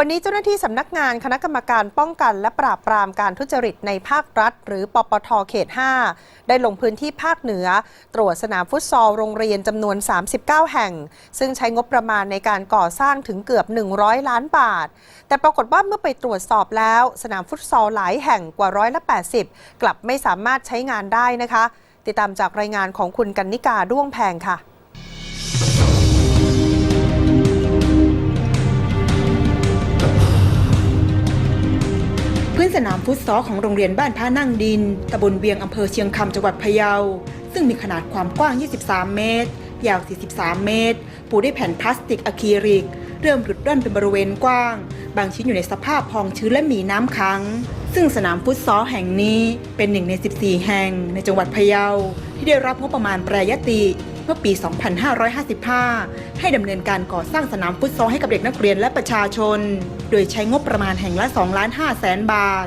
วันนี้เจ้าหน้าที่สำนักงานคณะกรรมการป้องกันและปราบปรามการทุจริตในภาครัฐ หรือปปทเขต 5 ได้ลงพื้นที่ภาคเหนือ ตรวจสนามฟุตซอลโรงเรียนจำนวน 39 แห่ง ซึ่งใช้งบประมาณในการก่อสร้างถึงเกือบ 100 ล้านบาท แต่ปรากฏว่าเมื่อไปตรวจสอบแล้ว สนามฟุตซอลหลายแห่งกว่าร้อยละ80 กลับไม่สามารถใช้งานได้นะคะ ติดตามจากรายงานของคุณกันนิกาด้วงแพงค่ะ พื้นสนามฟุตซอลของโรงเรียนบ้านพระนั่งดินตำบลเวียงอำเภอเชียงคำจังหวัดพะเยา ซึ่งมีขนาดความกว้าง 23 เมตร ยาว 43 เมตร ปูด้วยแผ่นพลาสติกอะคริลิก เริ่มหลุดร่อนเป็นบริเวณกว้าง บางชิ้นอยู่ในสภาพพองชื้นและมีน้ำค้าง ซึ่งสนามฟุตซอลแห่งนี้เป็นหนึ่งใน 14 แห่งในจังหวัดพะเยา ที่ได้รับงบประมาณแปรยติ เมื่อปี 2555 ให้ดำเนินการก่อสร้างสนามฟุตซอลให้กับเด็กนักเรียนและประชาชน โดยใช้งบประมาณแห่งละ2ล้าน5แสนบาท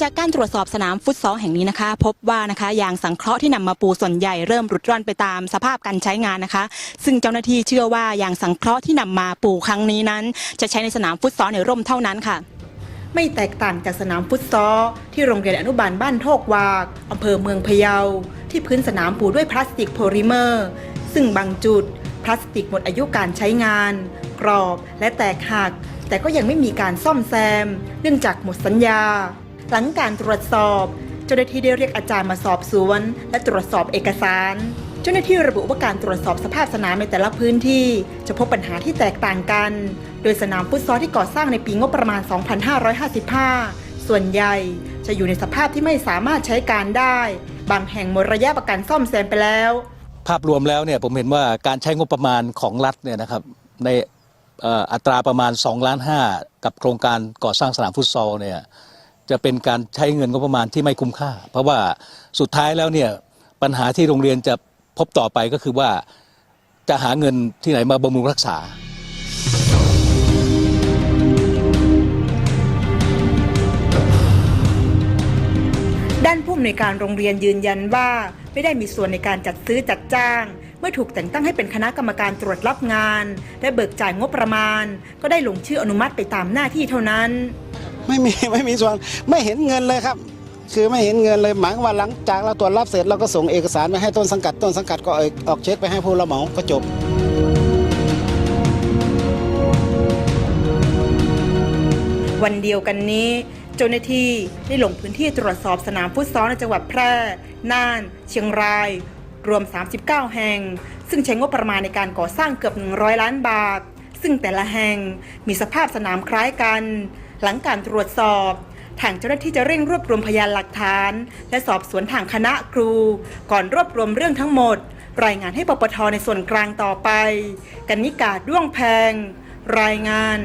จากการตรวจสอบสนามฟุตซอลแห่งนี้นะคะ พบว่านะคะยางสังเคราะห์ที่นำมาปูส่วนใหญ่เริ่มรุดร่อนไปตามสภาพการใช้งานนะคะ ซึ่งเจ้าหน้าที่เชื่อว่ายางสังเคราะห์ที่นำมาปูครั้งนี้นั้น จะใช้ในสนามฟุตซอลในร่มเท่านั้นค่ะ ไม่แตกต่างจากสนามฟุตซอลที่โรงเรียนอนุบาลบ้านโทกวากอำเภอเมืองพะเยา ที่พื้นสนามปูด้วยพลาสติกโพลิเมอร์ ซึ่งบางจุด พลาสติกหมดอายุการใช้งาน กรอบและแตกหัก แต่ก็ยังไม่มีการซ่อมแซม เนื่องจากหมดสัญญา หลังการตรวจสอบเจ้าหน้าที่ได้เรียกอาจารย์มาสอบสวน และตรวจสอบเอกสาร เจ้าหน้าที่ระบุว่าการตรวจสอบสภาพสนามในแต่ละพื้นที่ จะพบปัญหาที่แตกต่างกัน โดยสนามฟุตซอลที่ก่อสร้างในปีงบประมาณ 2555 ส่วนใหญ่จะอยู่ในสภาพที่ไม่สามารถใช้การได้ บางแห่งหมดระยะประกันซ่อมแซมไปแล้ว ภาพรวมแล้วเนี่ยผมเห็นว่าการใช้งบประมาณของรัฐเนี่ยนะครับในอัตราประมาณ2ล้าน5กับโครงการก่อสร้างสนามฟุตซอลเนี่ยจะเป็นการใช้เงินงบประมาณที่ไม่คุ้มค่า เพราะว่าสุดท้ายแล้วเนี่ยปัญหาที่โรงเรียนจะพบต่อไปก็คือว่าจะหาเงินที่ไหนมาบำรุงรักษา อำนวยการโรงเรียนยืนยันว่า ไม่ได้มีส่วนในการจัดซื้อจัดจ้าง เมื่อถูกแต่งตั้งให้เป็นคณะกรรมการตรวจรับงาน และเบิกจ่ายงบประมาณ ก็ได้ลงชื่ออนุมัติไปตามหน้าที่เท่านั้น ไม่มีไม่มีส่วนไม่เห็นเงินเลยครับ คือไม่เห็นเงินเลยหมายความว่าหลังจากเราตรวจรับเสร็จเราก็ส่งเอกสารไปให้ต้นสังกัดต้นสังกัดก็ออกเช็คไปให้ผู้รับเหมาก็จบวันเดียวกันนี้ เจ้าหน้าที่ได้ลงพื้นที่ตรวจสอบสนามฟุตซอลในจังหวัดแพร่ น่าน เชียงราย รวม 39 แห่ง ซึ่งใช้งบประมาณในการก่อสร้างเกือบ 100 ล้านบาท ซึ่งแต่ละแห่งมีสภาพสนามคล้ายกัน หลังการตรวจสอบทางเจ้าหน้าที่จะเร่งรวบรวมพยานหลักฐาน และสอบสวนทางคณะครู ก่อนรวบรวมเรื่องทั้งหมด รายงานให้ปปทในส่วนกลางต่อไป กันนิกาด้วงแพง รายงาน